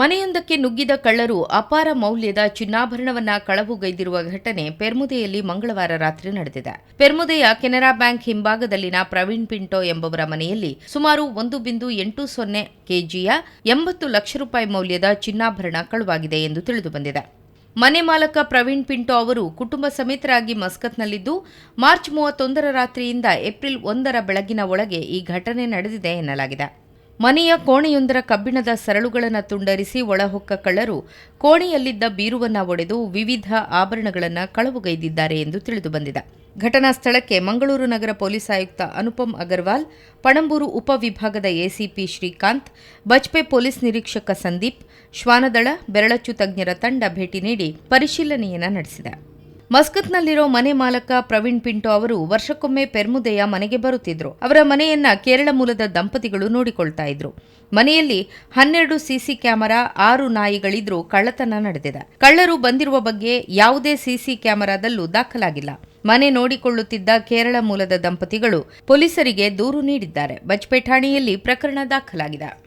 ಮನೆಯೊಂದಕ್ಕೆ ನುಗ್ಗಿದ ಕಳ್ಳರು ಅಪಾರ ಮೌಲ್ಯದ ಚಿನ್ನಾಭರಣವನ್ನ ಕಳವುಗೈದಿರುವ ಘಟನೆ ಪೆರ್ಮುದೆಯಲ್ಲಿ ಮಂಗಳವಾರ ರಾತ್ರಿ ನಡೆದಿದೆ. ಪೆರ್ಮುದೆಯ ಕೆನರಾ ಬ್ಯಾಂಕ್ ಹಿಂಭಾಗದಲ್ಲಿನ ಪ್ರವೀಣ್ ಪಿಂಟೋ ಎಂಬವರ ಮನೆಯಲ್ಲಿ ಸುಮಾರು ಒಂದು ಬಿಂದು ಎಂಟು ಸೊನ್ನೆ ಕೆಜಿಯ ಎಂಬತ್ತು ಲಕ್ಷ ರೂಪಾಯಿ ಮೌಲ್ಯದ ಚಿನ್ನಾಭರಣ ಕಳುವಾಗಿದೆ ಎಂದು ತಿಳಿದುಬಂದಿದೆ ಮನೆ ಮಾಲಕ ಪ್ರವೀಣ್ ಪಿಂಟೋ ಅವರು ಕುಟುಂಬ ಸಮೇತರಾಗಿ ಮಸ್ಕತ್ನಲ್ಲಿದ್ದು, ಮಾರ್ಚ್ ಮೂವತ್ತೊಂದರ ರಾತ್ರಿಯಿಂದ ಏಪ್ರಿಲ್ ಒಂದರ ಬೆಳಗಿನ ಒಳಗೆ ಈ ಘಟನೆ ನಡೆದಿದೆ ಎನ್ನಲಾಗಿದೆ. ಮನೆಯ ಕೋಣೆಯೊಂದರ ಕಬ್ಬಿಣದ ಸರಳುಗಳನ್ನು ತುಂಡರಿಸಿ ಒಳಹೊಕ್ಕ ಕಳ್ಳರು ಕೋಣೆಯಲ್ಲಿದ್ದ ಬೀರುವನ್ನ ಒಡೆದು ವಿವಿಧ ಆಭರಣಗಳನ್ನು ಕಳವುಗೈದಿದ್ದಾರೆ ಎಂದು ತಿಳಿದುಬಂದಿದೆ ಘಟನಾ ಸ್ಥಳಕ್ಕೆ ಮಂಗಳೂರು ನಗರ ಪೊಲೀಸ್ ಆಯುಕ್ತ ಅನುಪಮ್ ಅಗರ್ವಾಲ್, ಪಣಂಬೂರು ಉಪವಿಭಾಗದ ಎಸಿಪಿ ಶ್ರೀಕಾಂತ್ ಬಜ್ಪೆ ಪೊಲೀಸ್ ನಿರೀಕ್ಷಕ ಸಂದೀಪ್, ಶ್ವಾನದಳ, ಬೆರಳಚ್ಚು ತಜ್ಞರ ತಂಡ ಭೇಟಿ ನೀಡಿ ಪರಿಶೀಲನೆಯನ್ನ ನಡೆಸಿದೆ. ಮಸ್ಕತ್ನಲ್ಲಿರೋ ಮನೆ ಮಾಲಕ ಪ್ರವೀಣ್ ಪಿಂಟೋ ಅವರು ವರ್ಷಕ್ಕೊಮ್ಮೆ ಪೆರ್ಮುದೆಯ ಮನೆಗೆ ಬರುತ್ತಿದ್ರು. ಅವರ ಮನೆಯನ್ನ ಕೇರಳ ಮೂಲದ ದಂಪತಿಗಳು ನೋಡಿಕೊಳ್ತಾ ಇದ್ರು. ಮನೆಯಲ್ಲಿ ಹನ್ನೆರಡು ಸಿಸಿ ಕ್ಯಾಮೆರಾ, ಆರು ನಾಯಿಗಳಿದ್ರೂ ಕಳ್ಳತನ ನಡೆದಿದೆ. ಕಳ್ಳರು ಬಂದಿರುವ ಬಗ್ಗೆ ಯಾವುದೇ ಸಿಸಿ ಕ್ಯಾಮೆರಾದಲ್ಲೂ ದಾಖಲಾಗಿಲ್ಲ. ಮನೆ ನೋಡಿಕೊಳ್ಳುತ್ತಿದ್ದ ಕೇರಳ ಮೂಲದ ದಂಪತಿಗಳು ಪೊಲೀಸರಿಗೆ ದೂರು ನೀಡಿದ್ದಾರೆ. ಬಜ್ಪೆ ಠಾಣೆಯಲ್ಲಿ ಪ್ರಕರಣ ದಾಖಲಾಗಿದೆ.